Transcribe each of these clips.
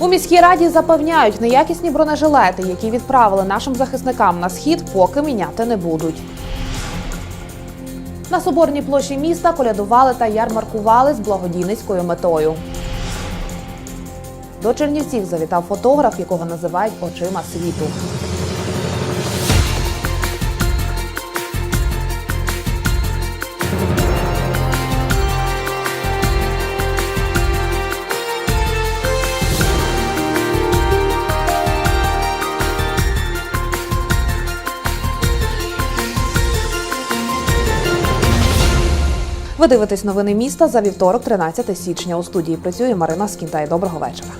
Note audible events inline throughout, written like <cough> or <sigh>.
У міській раді запевняють, неякісні бронежилети, які відправили нашим захисникам на схід, поки міняти не будуть. На соборній площі міста колядували та ярмаркували з благодійницькою метою. До Чернівців завітав фотограф, якого називають очима світу. Ви дивитесь новини міста за вівторок, 13 січня. У студії працює Марина Скінтай. Доброго вечора.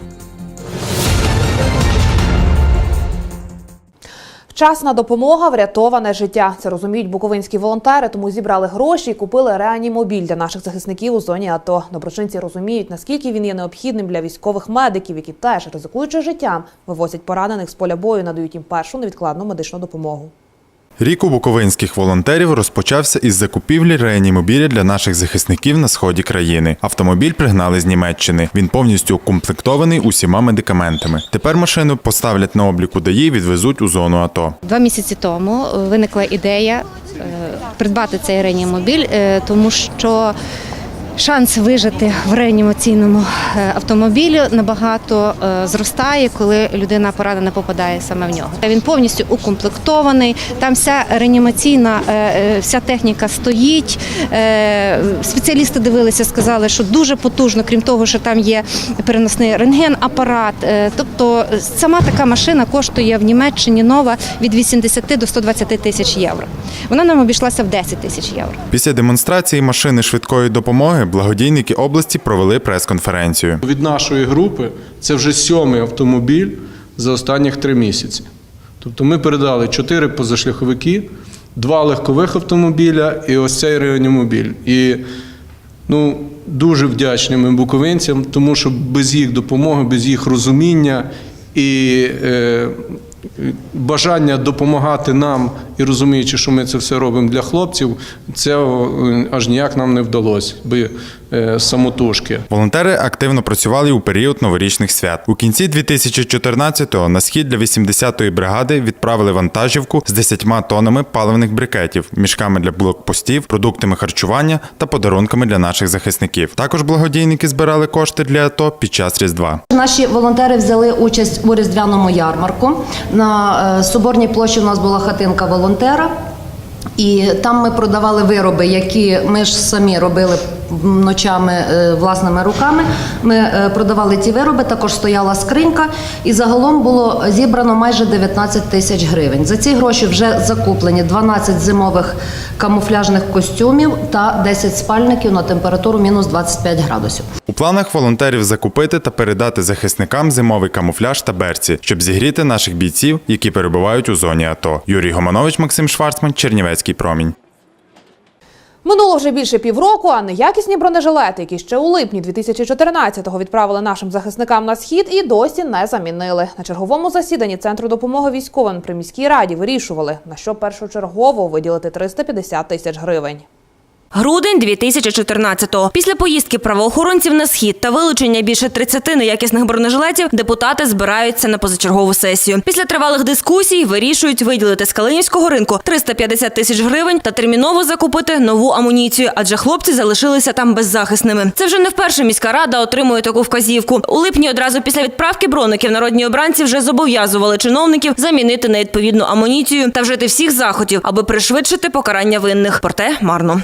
Вчасна допомога врятоване життя. Це розуміють буковинські волонтери, тому зібрали гроші і купили реанімобіль для наших захисників у зоні АТО. Доброчинці розуміють, наскільки він є необхідним для військових медиків, які теж ризикуючи життям, вивозять поранених з поля бою, надають їм першу невідкладну медичну допомогу. Рік у буковинських волонтерів розпочався із закупівлі реанімобіля для наших захисників на сході країни. Автомобіль пригнали з Німеччини. Він повністю укомплектований усіма медикаментами. Тепер машину поставлять на обліку ДАІ відвезуть у зону АТО. Два місяці тому е, виникла ідея е, придбати цей реанімобіль, е, тому що шанс вижити в реанімаційному е, автомобілі набагато е, зростає, коли людина поранена попадає саме в нього. Він повністю укомплектований. Там вся реанімаційна, е, вся техніка стоїть. Спеціалісти дивилися, сказали, що дуже потужно, крім того, що там є переносний рентген-апарат. Тобто сама така машина коштує в Німеччині нова від 80 до 120 тисяч євро. Вона нам обійшлася в 10 тисяч євро. Після демонстрації машини швидкої допомоги благодійники області провели прес-конференцію. Від нашої групи це вже сьомий автомобіль за останніх три місяці. Тобто ми передали чотири позашляховики, два легкових автомобіля і ось цей реанімобіль. І ну, дуже вдячні ми буковинцям, тому що без їх допомоги, без їх розуміння і е, бажання допомагати нам і розуміючи, що ми це все робимо для хлопців, це е, аж ніяк нам не вдалося самотужки. Волонтери активно працювали у період новорічних свят. У кінці 2014-го на схід для 80-ї бригади відправили вантажівку з 10 тоннами паливних брикетів, мішками для блокпостів, продуктами харчування та подарунками для наших захисників. Також благодійники збирали кошти для АТО під час Різдва. Наші волонтери взяли участь у різдвяному ярмарку. На е, Соборній площі у нас була хатинка волонтера. І там ми продавали вироби, які ми ж самі робили ночами е, власними руками. Ми е, продавали ті вироби, також стояла скринька, і загалом було зібрано майже 19 тисяч гривень. За ці гроші вже закуплені 12 зимових камуфляжних костюмів та 10 спальників на температуру мінус 25 градусів. У планах волонтерів закупити та передати захисникам зимовий камуфляж та берці, щоб зігріти наших бійців, які перебувають у зоні АТО. Юрій Гоманович, Максим Шварцман, Чернівецький промінь. Минуло вже більше півроку, а неякісні бронежилети, які ще у липні 2014-го відправили нашим захисникам на схід, і досі не замінили. На черговому засіданні центру допомоги військовим при міській раді вирішували, на що першочергово виділити 350 тисяч гривень. Грудень 2014-го. Після поїздки правоохоронців на схід та вилучення більше 30 неякісних бронежилетів депутати збираються на позачергову сесію. Після тривалих дискусій вирішують виділити з Калинівського ринку 350 тисяч гривень та терміново закупити нову амуніцію, адже хлопці залишилися там беззахисними. Це вже не вперше міська рада отримує таку вказівку. У липні одразу після відправки броників народні обранці вже зобов'язували чиновників замінити на відповідну амуніцію та вжити всіх заходів, аби пришвидшити покарання винних. Проте марно.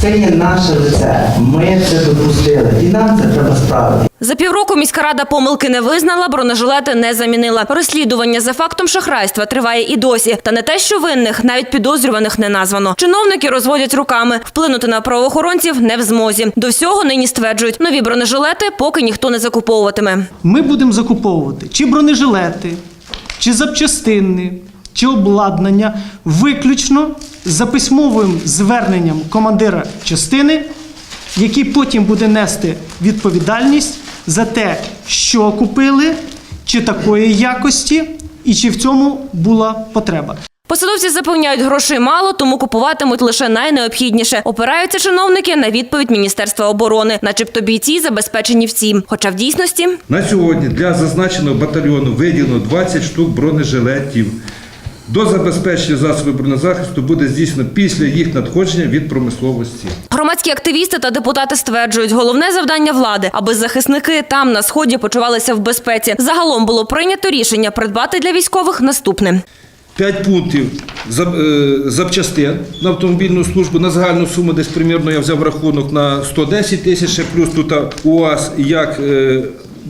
Це є наше лице. Ми це допустили, і нам це треба справити. За півроку міська рада помилки не визнала, бронежилети не замінила. Розслідування за фактом шахрайства триває і досі. Та не те, що винних, навіть підозрюваних не названо. Чиновники розводять руками. Вплинути на правоохоронців не в змозі. До всього нині стверджують, нові бронежилети поки ніхто не закуповуватиме. Ми будемо закуповувати чи бронежилети, чи запчастини, чи обладнання виключно за письмовим зверненням командира частини, який потім буде нести відповідальність за те, що купили, чи такої якості, і чи в цьому була потреба. Посадовці запевняють, грошей мало, тому купуватимуть лише найнеобхідніше. Опираються чиновники на відповідь Міністерства оборони, начебто бійці забезпечені всім. Хоча в дійсності На сьогодні для зазначеного батальйону виділено 20 штук бронежилетів. До забезпечення засобів бронезахисту буде здійснено після їх надходження від промисловості. Громадські активісти та депутати стверджують, головне завдання влади, аби захисники там на сході почувалися в безпеці. Загалом було прийнято рішення придбати для військових наступне. 5 пунктів е, запчастин на автомобільну службу на загальну суму десь примірно я взяв рахунок на 110 тисяч, плюс тут УАЗ, як е,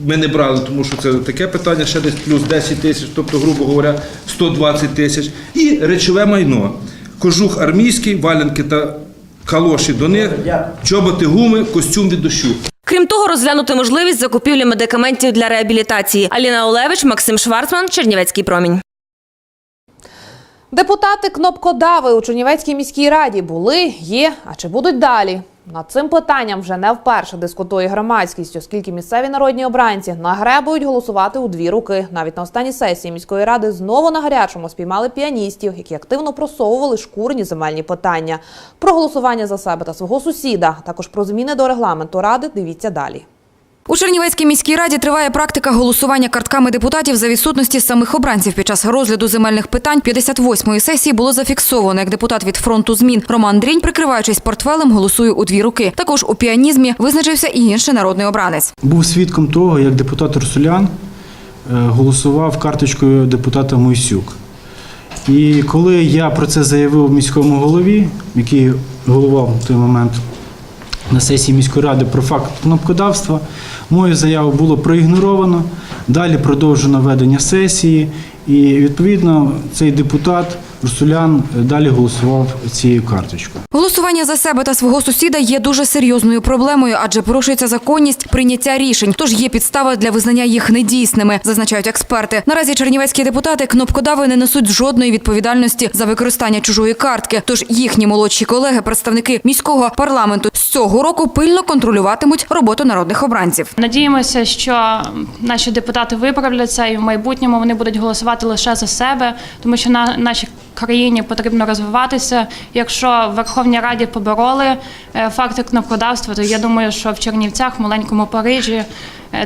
ми не брали, тому що це таке питання, ще десь плюс 10 тисяч, тобто, грубо говоря, 120 тисяч. І речове майно. Кожух армійський, валянки та калоші до них, чоботи, гуми, костюм від дощу. Крім того, розглянути можливість закупівлі медикаментів для реабілітації. Аліна Олевич, Максим Шварцман, Чернівецький промінь. Депутати кнопкодави у Чернівецькій міській раді були, є, а чи будуть далі? Над цим питанням вже не вперше дискутує громадськість, оскільки місцеві народні обранці нагребують голосувати у дві руки. Навіть на останній сесії міської ради знову на гарячому спіймали піаністів, які активно просовували шкурні земельні питання. Про голосування за себе та свого сусіда, також про зміни до регламенту ради. Дивіться далі. У Чернівецькій міській раді триває практика голосування картками депутатів за відсутності самих обранців. Під час розгляду земельних питань 58-ї сесії було зафіксовано, як депутат від фронту змін Роман Дрінь, прикриваючись портфелем, голосує у дві руки. Також у піанізмі визначився і інший народний обранець. Був свідком того, як депутат Русулян е, голосував карточкою депутата Мойсюк. І коли я про це заявив міському голові, який головував в той момент на сесії міської ради про факт кнопкодавства, мою заяву було проігноровано. Далі продовжено ведення сесії, і відповідно цей депутат Русулян е, далі голосував цією карточкою. Голосування за себе та свого сусіда є дуже серйозною проблемою, адже порушується законність прийняття рішень. Тож є підстава для визнання їх недійсними, зазначають експерти. Наразі чернівецькі депутати кнопкодави не несуть жодної відповідальності за використання чужої картки. Тож їхні молодші колеги, представники міського парламенту, з цього року пильно контролюватимуть роботу народних обранців. Надіємося, що наші депутати виправляться і в майбутньому вони будуть голосувати лише за себе, тому що на нашій країні потрібно розвиватися. Якщо в Верховній Раді побороли е, факти кнопкодавства, то я думаю, що в Чернівцях, в маленькому Парижі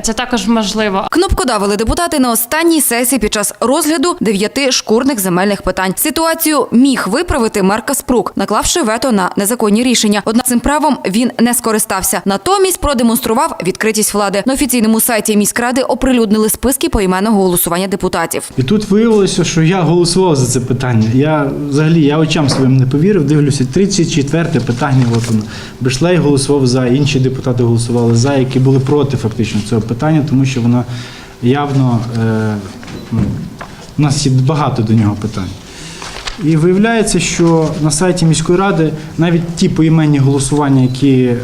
це також можливо. Кнопкодавили депутати на останній сесії під час розгляду дев'яти шкурних земельних питань. Ситуацію міг виправити мер Каспрук, наклавши вето на незаконні рішення. Однак цим правом він не скористався. Натомість продемонстрував відкритість влади. На офіційному сайті міськради оприлюднили списки поіменного голосування депутатів. І тут виявилося, що я голосував за це питання. Я взагалі я очам своїм не повірив. Дивлюся, 34 питання. От воно. Бишлей голосував за, інші депутати голосували за, які були проти фактично цього питання, тому що воно явно е, ну, у нас є багато до нього питань. І виявляється, що на сайті міської ради навіть ті поіменні голосування, які е,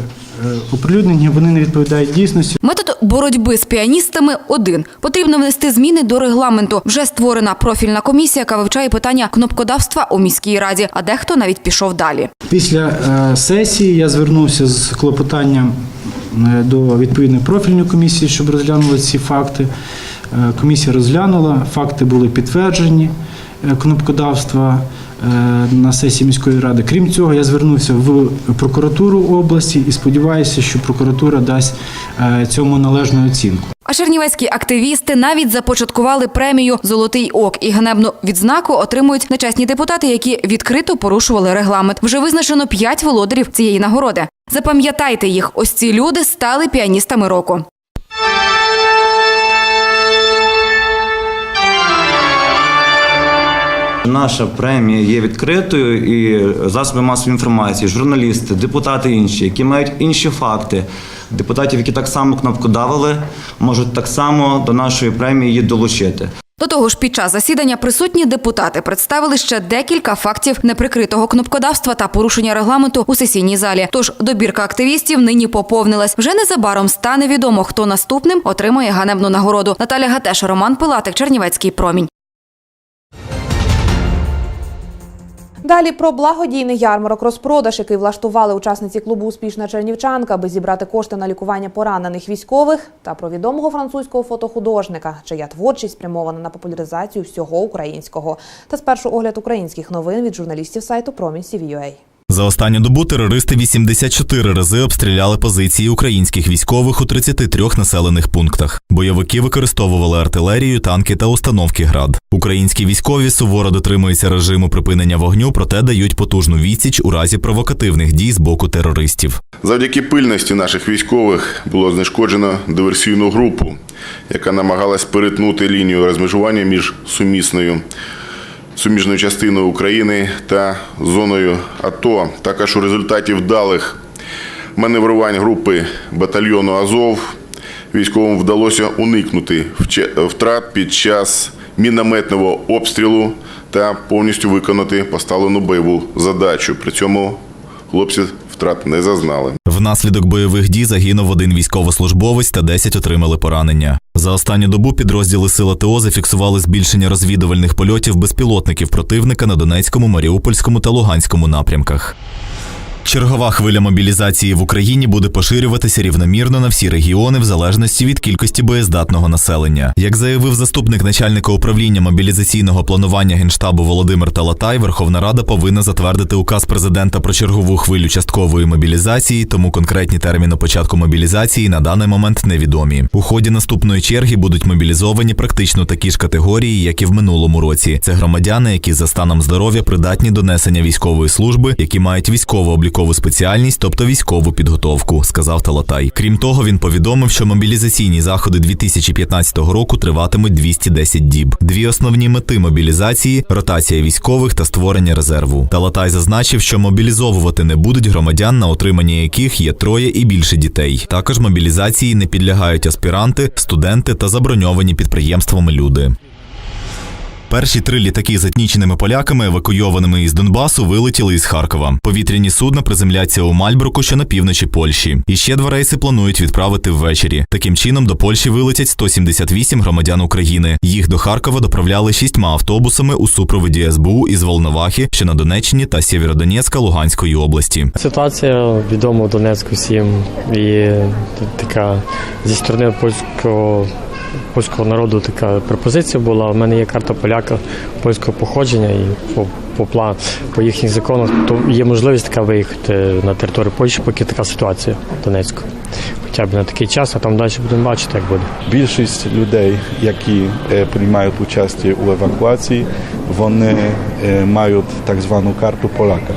оприлюднені, вони не відповідають дійсності. Метод боротьби з піаністами один. Потрібно внести зміни до регламенту. Вже створена профільна комісія, яка вивчає питання кнопкодавства у міській раді, а дехто навіть пішов далі. Після е, сесії я звернувся з клопотанням до відповідної профільної комісії, щоб розглянули ці факти. Е, Комісія розглянула, факти були підтверджені е, кнопкодавства е, на сесії міської ради. Крім цього, я звернувся в прокуратуру області і сподіваюся, що прокуратура дасть е, цьому належну оцінку. А чернівецькі активісти навіть започаткували премію Золотий ок і ганебну відзнаку отримують нечесні депутати, які відкрито порушували регламент. Вже визначено п'ять володарів цієї нагороди. Запам'ятайте їх, ось ці люди стали піаністами року. Наша премія є відкритою, і засоби масової інформації, журналісти, депутати інші, які мають інші факти, депутатів, які так само кнопкодавили, можуть так само до нашої премії її долучити. До того ж, під час засідання присутні депутати представили ще декілька фактів неприкритого кнопкодавства та порушення регламенту у сесійній залі. Тож добірка активістів нині поповнилась. Вже незабаром стане відомо, хто наступним отримає ганебну нагороду. Наталя Гатеша, Роман Пилатик, Чернівецький промінь. Далі про благодійний ярмарок розпродаж, який влаштували учасниці клубу Успішна Чернівчанка, аби зібрати кошти на лікування поранених військових, та про відомого французького фотохудожника, чия творчість спрямована на популяризацію всього українського. Та спершу огляд українських новин від журналістів сайту Промінь. За останню добу терористи 84 рази обстріляли позиції українських військових у 33 населених пунктах. Бойовики використовували артилерію, танки та установки град. Українські військові суворо дотримуються режиму припинення вогню, проте дають потужну відсіч у разі провокативних дій з боку терористів. Завдяки пильності наших військових було знешкоджено диверсійну групу, яка намагалась перетнути лінію розмежування між сумісною суміжною частиною України та зоною АТО. Також у результаті вдалих маневрувань групи батальйону Азов військовим вдалося уникнути втрат під час мінометного обстрілу та повністю виконати поставлену бойову задачу. При цьому хлопці втрат не зазнали. Внаслідок бойових дій загинув один військовослужбовець та 10 отримали поранення. За останню добу підрозділи сил АТО зафіксували збільшення розвідувальних польотів безпілотників противника на Донецькому, Маріупольському та Луганському напрямках. Чергова хвиля мобілізації в Україні буде поширюватися рівномірно на всі регіони в залежності від кількості боєздатного населення. Як заявив заступник начальника управління мобілізаційного планування генштабу Володимир Талатай, Верховна Рада повинна затвердити указ президента про чергову хвилю часткової мобілізації, тому конкретні терміни початку мобілізації на даний момент невідомі. У ході наступної черги будуть мобілізовані практично такі ж категорії, як і в минулому році. Це громадяни, які за станом здоров'я придатні до несення військової служби, які мають військово-облікову спеціальність, тобто військову підготовку, сказав Талатай. Крім того, він повідомив, що мобілізаційні заходи 2015 року триватимуть 210 діб. Дві основні мети мобілізації ротація військових та створення резерву. Талатай зазначив, що мобілізовувати не будуть громадян, на отримання яких є троє і більше дітей. Також мобілізації не підлягають аспіранти, студенти та заброньовані підприємствами люди. Перші три літаки з етнічними поляками, евакуйованими із Донбасу, вилетіли із Харкова. Повітряні судна приземляться у Мальбруку, що на півночі Польщі. І ще два рейси планують відправити ввечері. Таким чином до Польщі вилетять 178 громадян України. Їх до Харкова доправляли шістьма автобусами у супроводі СБУ із Волновахи, що на Донеччині та Сєвєродонецька Луганської області. Ситуація відома Донецьку всім і така зі сторони польського. Польського народу така пропозиція була. У мене є карта поляка польського походження, і по, по, план, по їхніх законах то є можливість така виїхати на територію Польщі, поки така ситуація в Донецьку. Хоча б на такий час, а там далі будемо бачити, як буде. Більшість людей, які е, приймають участь у евакуації, вони е, мають так звану карту Поляка,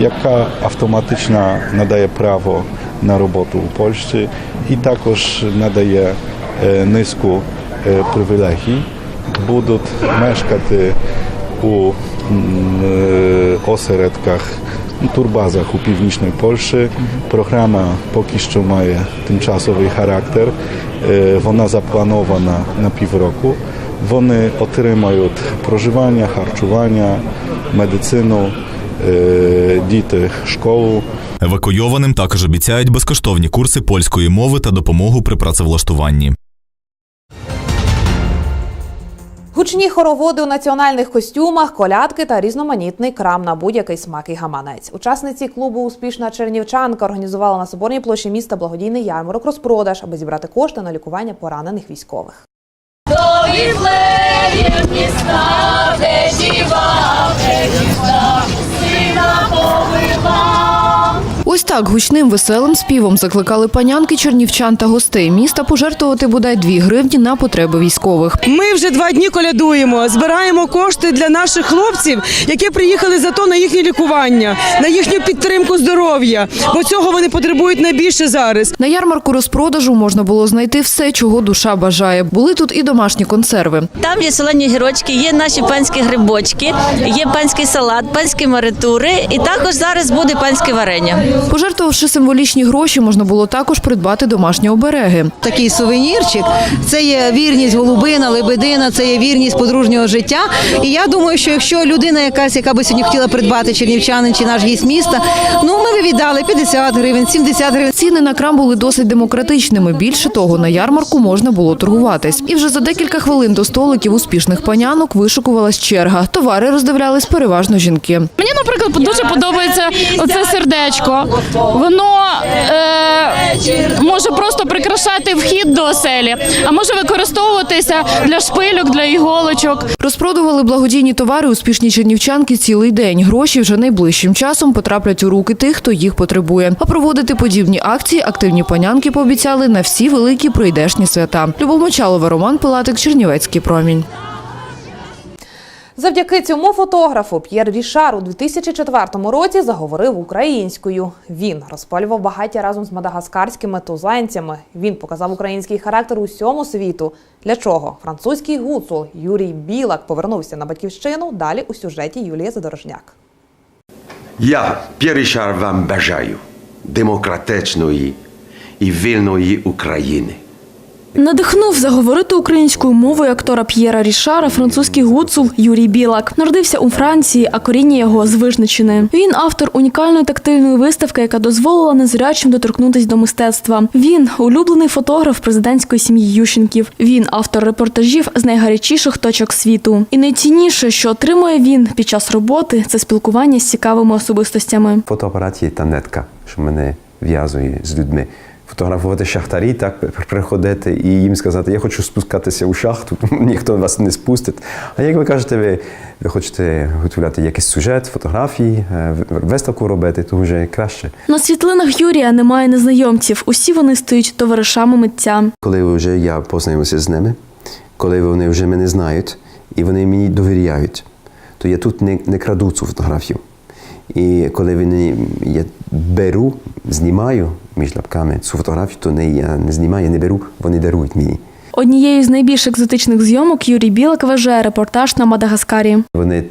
яка автоматично надає право на роботу у Польщі і також надає низку е, привілегій. Будуть мешкати у е, осередках турбазах у північній Польщі. Програма поки що має тимчасовий характер. Е, Вона запланована на півроку. Вони отримають проживання, харчування, медицину, е, діти школу. Евакуйованим також обіцяють безкоштовні курси польської мови та допомогу при працевлаштуванні. Гучні хороводи у національних костюмах, колядки та різноманітний крам на будь-який смак і гаманець. Учасниці клубу Успішна Чернівчанка організувала на соборній площі міста благодійний ярмарок розпродаж, аби зібрати кошти на лікування поранених військових. Ось так гучним веселим співом закликали панянки чернівчан та гостей міста пожертвувати бодай 2 гривні на потреби військових. Ми вже два дні колядуємо, збираємо кошти для наших хлопців, які приїхали за то на їхнє лікування, на їхню підтримку здоров'я, бо цього вони потребують найбільше зараз. На ярмарку розпродажу можна було знайти все, чого душа бажає. Були тут і домашні консерви. Там є солені гірочки, є наші панські грибочки, є панський салат, панські маритури, і також зараз буде панське варення. Пожертвувавши символічні гроші, можна було також придбати домашні обереги. Такий сувенірчик це є вірність голубина, лебедина, це є вірність подружнього життя. І я думаю, що якщо людина якась, яка би сьогодні хотіла придбати чернівчанин чи наш гість міста, ну ми би віддали 50 гривень, 70 гривень. Ціни на крам були досить демократичними. Більше того, на ярмарку можна було торгуватись. І вже за декілька хвилин до столиків успішних панянок вишикувалась черга. Товари роздивлялись переважно жінки. Мені, наприклад, дуже подобається оце сердечко. Воно е, може просто прикрашати вхід до оселі, а може використовуватися для шпильок, для іголочок. Розпродували благодійні товари успішні чернівчанки цілий день. Гроші вже найближчим часом потраплять у руки тих, хто їх потребує. А проводити подібні акції активні панянки пообіцяли на всі великі прийдешні свята. Любов Мочалова, Роман Пилатик, Чернівецький промінь. Завдяки цьому фотографу П'єр Рішар у 2004 році заговорив українською. Він розпалював багаття разом з мадагаскарськими тузанцями. Він показав український характер усьому світу. Для чого французький гуцул Юрій Білак повернувся на батьківщину? Далі у сюжеті Юлії Задорожняк. Я, П'єрішар, вам бажаю демократичної і вільної України. Надихнув заговорити українською мовою актора П'єра Рішара французький гуцул Юрій Білак. Народився у Франції, а коріння його з Вижничини. Він автор унікальної тактильної виставки, яка дозволила незрячим доторкнутися до мистецтва. Він улюблений фотограф президентської сім'ї Ющенків. Він автор репортажів з найгарячіших точок світу. І найцінніше, що отримує він під час роботи, це спілкування з цікавими особистостями. Фотоапарат є та нетка, що мене в'язує з людьми. Фотографувати шахтарі, так приходити і їм сказати, я хочу спускатися у шахту, <laughs> ніхто вас не спустить. А як ви кажете, ви, ви хочете готувати якийсь сюжет, фотографії, е, виставку робити, то вже краще. На світлинах Юрія немає незнайомців. Усі вони стають товаришами митця. Коли вже я познайомився з ними, коли вони вже мене знають і вони мені довіряють, то я тут не, не краду цю фотографію. І коли вони, я беру, знімаю між лапками цю фотографію, то не я не знімаю, я не беру, вони дарують мені. Однією з найбільш екзотичних зйомок Юрій Білак вважає репортаж на Мадагаскарі. Вони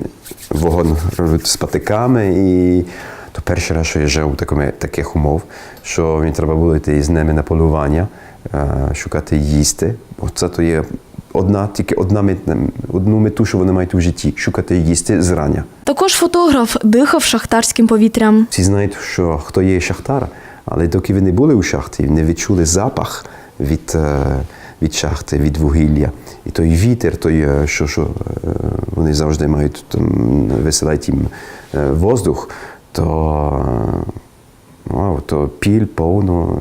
вогонь роблять з патиками, і то перший раз, що я жив у такому, таких умов, що мені треба було йти з ними на полювання, е, шукати їсти. Бо це то є одна, тільки одна мет, одну мету, що вони мають у житті шукати їсти зрання. Також фотограф дихав шахтарським повітрям. Всі знають, що хто є шахтар, але доки ви не були у шахті, не відчули запах від, е, від шахти, від вугілля. І той вітер, той, е, що, що е, вони завжди мають там, висилають їм воздух, то, вау, то піль повно.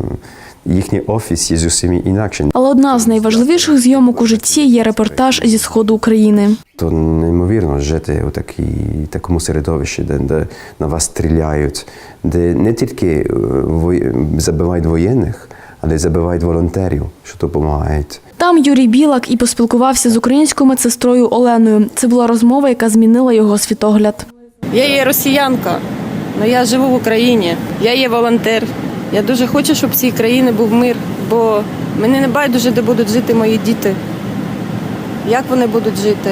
Їхній офіс є зовсім інакше. Але одна з найважливіших зйомок у житті є репортаж зі сходу України. То неймовірно жити у такій, такому середовищі, де, де на вас стріляють, де не тільки е, вої- забивають воєнних, але й забивають волонтерів, що допомагають. Там Юрій Білак і поспілкувався з українською медсестрою Оленою. Це була розмова, яка змінила його світогляд. Я є росіянка, але я живу в Україні. Я є волонтер. Я дуже хочу, щоб в цій країні був мир, бо мені не байдуже, де будуть жити мої діти. Як вони будуть жити?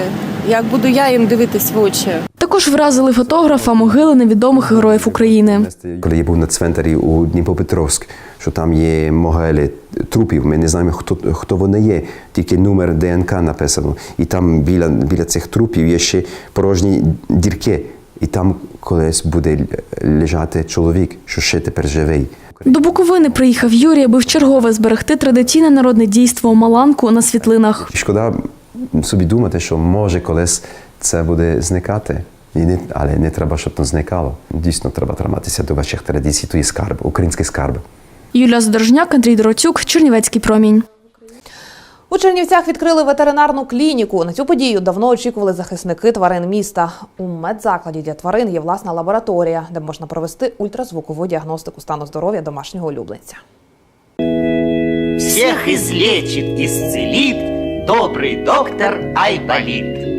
Як буду я їм дивитись в очі? Також вразили фотографа могили невідомих героїв України. Коли я був на цвинтарі у Дніпропетровськ, що там є могили трупів, ми не знаємо, хто, хто вони є, тільки номер ДНК написано. І там біля, біля цих трупів є ще порожні дірки. І там колись буде лежати чоловік, що ще тепер живий. До Буковини приїхав Юрій, аби вчергове зберегти традиційне народне дійство Маланку на світлинах. Шкода собі думати, що може колись це буде зникати. І не, але не треба, щоб то зникало. Дійсно, треба триматися до ваших традицій, то є скарб, український скарб. Юля Здорожняк, Андрій Дороцюк, Чернівецький промінь. У Чернівцях відкрили ветеринарну клініку. На цю подію давно очікували захисники тварин міста. У медзакладі для тварин є власна лабораторія, де можна провести ультразвукову діагностику стану здоров'я домашнього улюбленця. Всіх ізлечить, исцелит добрий доктор Айболит.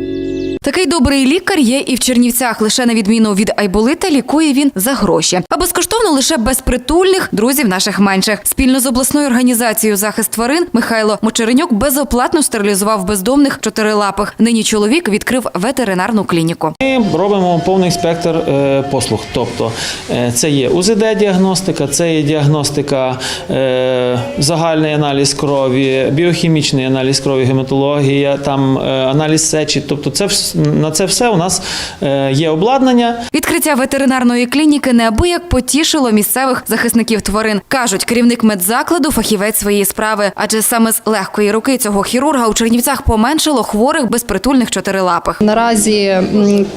Такий добрий лікар є і в Чернівцях. Лише на відміну від Айболита лікує він за гроші. А безкоштовно лише безпритульних друзів наших менших. Спільно з обласною організацією захист тварин Михайло Мочеренюк безоплатно стерилізував бездомних чотирилапих. Нині чоловік відкрив ветеринарну клініку. Ми робимо повний спектр е, послуг. Тобто е, це є УЗД-діагностика, це є діагностика, е, загальний аналіз крові, біохімічний аналіз крові, гематологія, там аналіз сечі. Тобто, це на це все у нас е, є обладнання. Відкриття ветеринарної клініки неабияк потішило місцевих захисників тварин. кажуть, керівник медзакладу фахівець своєї справи, адже саме з легкої руки цього хірурга у Чернівцях поменшило хворих безпритульних чотирилапих. Наразі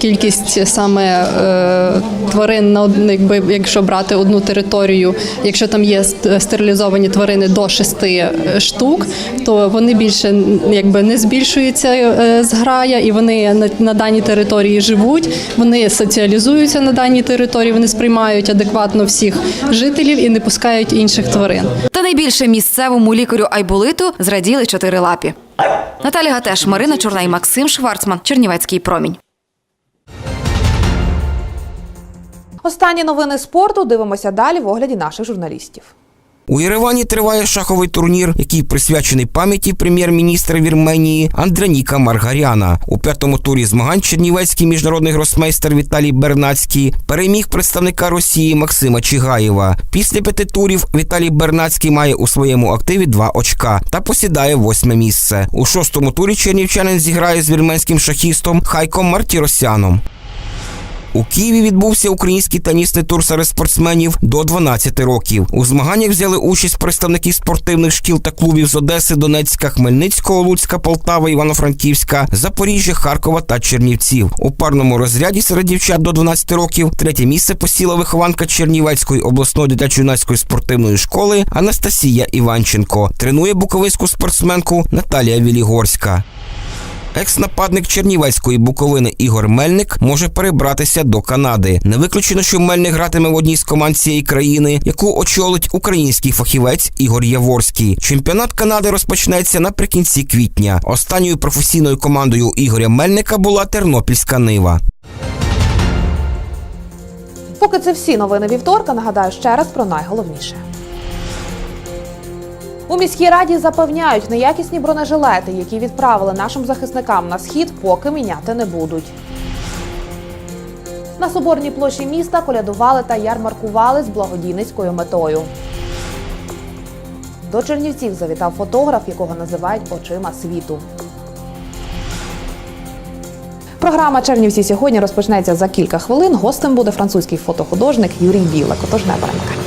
кількість саме е, тварин на од- якби якщо брати одну територію, якщо там є стерилізовані тварини до шести е, штук, то вони більше якби не збільшується е, зграя, і вони на, на даній території живуть. Вони соціалізуються на даній території, вони сприймають адекватно всіх жителів і не пускають інших тварин. Та найбільше місцевому лікарю Айболиту зраділи чотирилапі. Наталя Гатеш, Марина Чорнай, Максим Шварцман, Чернівецький промінь. Останні новини спорту дивимося далі в огляді наших журналістів. У Єревані триває шаховий турнір, який присвячений пам'яті прем'єр-міністра Вірменії Андраніка Маргаряна. У п'ятому турі змагань чернівецький міжнародний гросмейстер Віталій Бернацький переміг представника Росії Максима Чигаєва. Після п'яти турів Віталій Бернацький має у своєму активі два очка та посідає восьме місце. У шостому турі чернівчанин зіграє з вірменським шахістом Хайком Мартіросяном. У Києві відбувся український тенісний тур серед спортсменів до 12 років. У змаганнях взяли участь представники спортивних шкіл та клубів з Одеси, Донецька, Хмельницького, Луцька, Полтава, Івано-Франківська, Запоріжжя, Харкова та Чернівців. У парному розряді серед дівчат до 12 років третє місце посіла вихованка Чернівецької обласної дитячо-юнацької спортивної школи Анастасія Іванченко. Тренує буковинську спортсменку Наталія Вілігорська. Екс-нападник Чернівецької Буковини Ігор Мельник може перебратися до Канади. Не виключено, що Мельник гратиме в одній з команд цієї країни, яку очолить український фахівець Ігор Яворський. Чемпіонат Канади розпочнеться наприкінці квітня. Останньою професійною командою Ігоря Мельника була Тернопільська Нива. Поки це всі новини вівторка, нагадаю ще раз про найголовніше. У міській раді запевняють, неякісні бронежилети, які відправили нашим захисникам на схід, поки міняти не будуть. На соборній площі міста колядували та ярмаркували з благодійницькою метою. До Чернівців завітав фотограф, якого називають очима світу. Програма Чернівці сьогодні розпочнеться за кілька хвилин. Гостем буде французький фотохудожник Юрій Білик. Отож не перемикайте.